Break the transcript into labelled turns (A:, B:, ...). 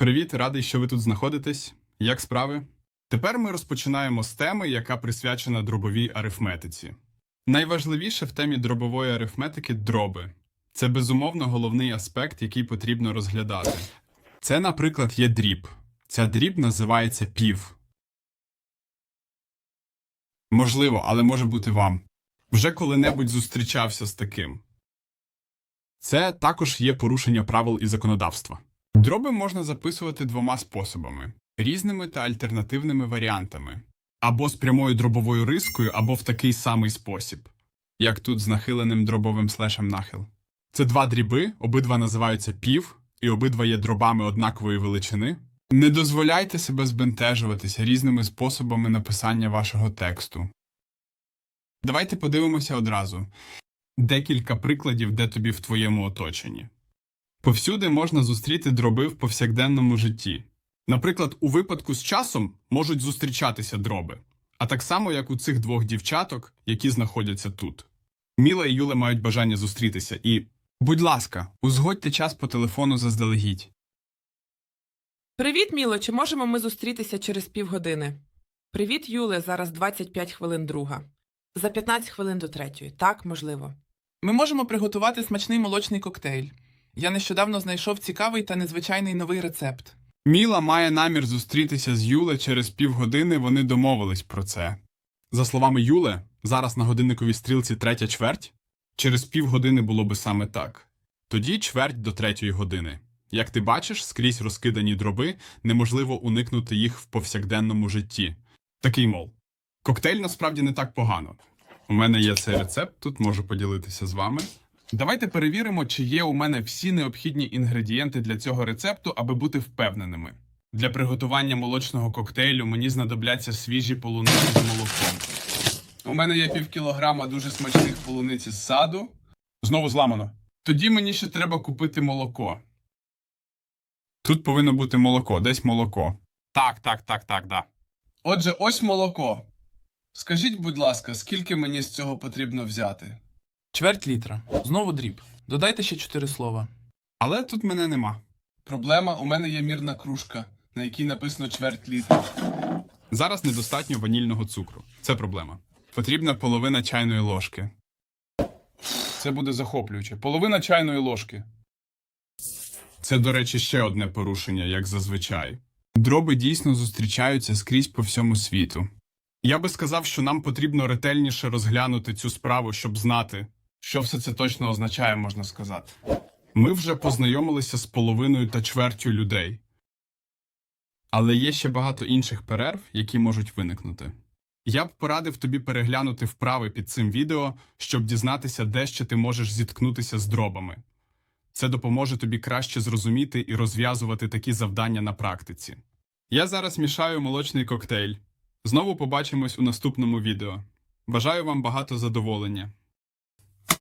A: Привіт, радий, що ви тут знаходитесь. Як справи? Тепер ми розпочинаємо з теми, яка присвячена дробовій арифметиці. Найважливіше в темі дробової арифметики дроби. Це безумовно головний аспект, який потрібно розглядати. Це, наприклад, є дріб. Ця дріб називається пів. Можливо, але може бути вам. Вже коли-небудь зустрічався з таким. Це також є порушення правил і законодавства. Дроби можна записувати двома способами різними та альтернативними варіантами, або з прямою дробовою рискою, або в такий самий спосіб, як тут з нахиленим дробовим слешем нахил. Це два дріби, обидва називаються пів, і обидва є дробами однакової величини. Не дозволяйте себе збентежуватися різними способами написання вашого тексту. Давайте подивимося одразу декілька прикладів, де тобі в твоєму оточенні. Повсюди можна зустріти дроби в повсякденному житті. Наприклад, у випадку з часом можуть зустрічатися дроби, а так само, як у цих двох дівчаток, які знаходяться тут. Міла і Юля мають бажання зустрітися і, будь ласка, узгодьте час по телефону заздалегідь.
B: Привіт, Міло. Чи можемо ми зустрітися через півгодини? Привіт, Юле. Зараз 25 хвилин друга. За 15 хвилин до третьої. Так, можливо.
C: Ми можемо приготувати смачний молочний коктейль. Я нещодавно знайшов цікавий та незвичайний новий рецепт.
A: Міла має намір зустрітися з Юле через півгодини, вони домовились про це. За словами Юле, зараз на годинниковій стрілці третя чверть, через півгодини було би саме так. Тоді чверть до третьої години. Як ти бачиш, скрізь розкидані дроби, неможливо уникнути їх в повсякденному житті. Такий мол. Коктейль насправді не так погано. У мене є цей рецепт, тут можу поділитися з вами. Давайте перевіримо, чи є у мене всі необхідні інгредієнти для цього рецепту, аби бути впевненими. Для приготування молочного коктейлю мені знадобляться свіжі полуниці з молоком. У мене є пів кілограма дуже смачних полуниць із саду. Знову зламано. Тоді мені ще треба купити молоко. Тут повинно бути молоко, десь молоко. Так, так, так, так, да. Отже, ось молоко. Скажіть, будь ласка, скільки мені з цього потрібно взяти?
C: Чверть літра. Знову дріб. Додайте ще чотири слова.
A: Але тут мене нема.
D: Проблема, у мене є мірна кружка, на якій написано чверть літра.
A: Зараз недостатньо ванільного цукру. Це проблема. Потрібна половина чайної ложки.
D: Це буде захоплююче. Половина чайної ложки.
A: Це, до речі, ще одне порушення, як зазвичай. Дроби дійсно зустрічаються скрізь по всьому світу. Я би сказав, що нам потрібно ретельніше розглянути цю справу, щоб знати,
D: Що все це точно означає, можна сказати.
A: Ми вже познайомилися з половиною та чвертю людей. Але є ще багато інших перерв, які можуть виникнути. Я б порадив тобі переглянути вправи під цим відео, щоб дізнатися, де ще ти можеш зіткнутися з дробами. Це допоможе тобі краще зрозуміти і розв'язувати такі завдання на практиці. Я зараз мішаю молочний коктейль. Знову побачимось у наступному відео. Бажаю вам багато задоволення.